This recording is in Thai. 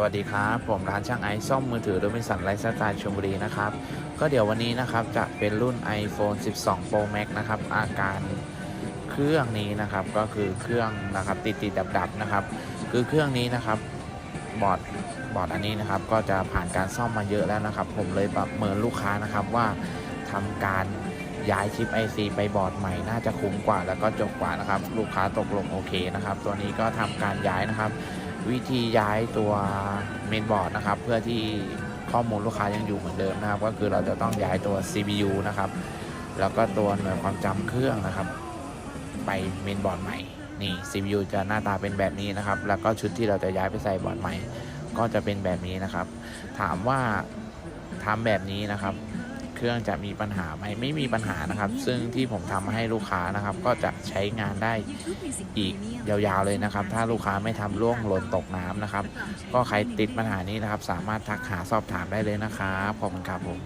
สวัสดีครับ ผมร้านช่างไอซ์ซ่อมมือถือโดยเป็นสันไลฟ์สไตล์ชลบุรีนะครับ ก็เดี๋ยววันนี้นะครับจะเป็นรุ่น iPhone 12 Pro Max นะครับ อาการเครื่องนี้นะครับก็คือเครื่องนะครับติดติดดับดับนะครับ คือเครื่องนี้นะครับบอร์ดบอร์ดอันนี้นะครับ ก็จะผ่านการซ่อมมาเยอะแล้วนะครับ ผมเลยประเมินลูกค้านะครับว่าทำการย้ายชิป IC ไปบอร์ดใหม่น่าจะคุ้มกว่าแล้วก็จบกว่านะครับ ลูกค้าตกลงโอเคนะครับ ตัวนี้ก็ทำการย้ายนะครับ วิธีย้ายตัวเมนบอร์ดนะครับ เพื่อที่ข้อมูลลูกค้ายังอยู่เหมือนเดิมนะครับ ก็คือเราจะต้องย้ายตัว CPU นะครับ แล้วก็ตัวหน่วยความจำเครื่องนะครับ ไปเมนบอร์ดใหม่นี่ CPU จะหน้าตาเป็นแบบนี้นะครับ แล้วก็ชุดที่เราจะย้ายไปใส่บอร์ดใหม่ ก็จะเป็นแบบนี้นะครับ ถามว่าทำแบบนี้นะครับ เครื่องจะมีปัญหาไหมไม่มีปัญหานะครับ ซึ่งที่ผมทำให้ลูกค้านะครับ ก็จะใช้งานได้อีกยาวๆเลยนะครับ ถ้าลูกค้าไม่ทำร่วงหล่นตกน้ำนะครับ ก็ใครติดปัญหานี้นะครับ สามารถทักหาสอบถามได้เลยนะครับขอบคุณครับผม